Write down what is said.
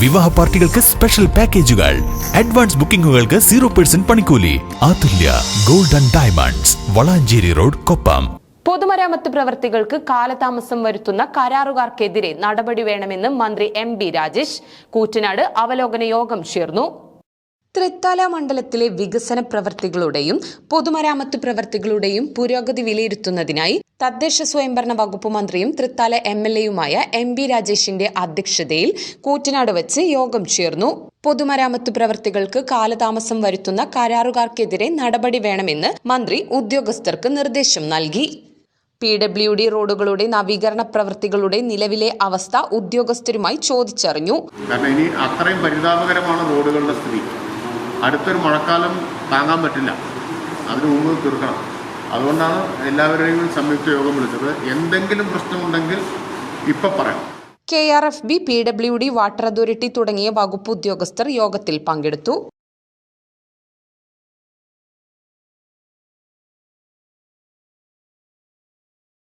വിവാഹ പാർട്ടികൾക്ക് സ്പെഷ്യൽ പാക്കേജുകൾ അഡ്വാൻസ് ബുക്കിംഗുകൾക്ക് സീറോ പെർസെന്റ് പണിക്കൂലി. Athulya golden and diamonds Valanchery road Koppam. പൊതുമരാമത്ത് പ്രവർത്തികൾക്ക് കാലതാമസം വരുത്തുന്ന കരാറുകാർക്കെതിരെ നടപടി വേണമെന്ന് മന്ത്രി എം ബി രാജേഷ്. കൂറ്റനാട് അവലോകന യോഗം ചേർന്നു. തൃത്താല മണ്ഡലത്തിലെ വികസന പ്രവർത്തികളുടെയും പൊതുമരാമത്ത് പ്രവർത്തികളുടെയും പുരോഗതി വിലയിരുത്തുന്നതിനായി തദ്ദേശ സ്വയംഭരണ വകുപ്പ് മന്ത്രിയും തൃത്താല എം എൽ എയുമായ എം ബി രാജേഷിന്റെ അധ്യക്ഷതയിൽ കൂറ്റനാട് വെച്ച് യോഗം ചേർന്നു. പൊതുമരാമത്ത് പ്രവർത്തികൾക്ക് കാലതാമസം വരുത്തുന്ന കരാറുകാർക്കെതിരെ നടപടി വേണമെന്ന് മന്ത്രി ഉദ്യോഗസ്ഥർക്ക് നിർദ്ദേശം നൽകി. പി ഡബ്ല്യു ഡി റോഡുകളുടെ നവീകരണ പ്രവൃത്തികളുടെ നിലവിലെ അവസ്ഥ ഉദ്യോഗസ്ഥരുമായി ചോദിച്ചറിഞ്ഞു. കാരണം ഇനി അത്രയും പരിതാപകരമാണ് റോഡുകളുടെ സ്ഥിതി. അടുത്തൊരു മഴക്കാലം താങ്ങാൻ പറ്റില്ല. അതിനു മുമ്പ് തീർക്കണം. അതുകൊണ്ടാണ് എല്ലാവരെയും സംയുക്ത യോഗം വിളിച്ചത്. എന്തെങ്കിലും പ്രശ്നമുണ്ടെങ്കിൽ ഇപ്പം പറയാം. K R F B P W D water authority തുടങ്ങിയ വകുപ്പ് ഉദ്യോഗസ്ഥർ യോഗത്തിൽ പങ്കെടുത്തു.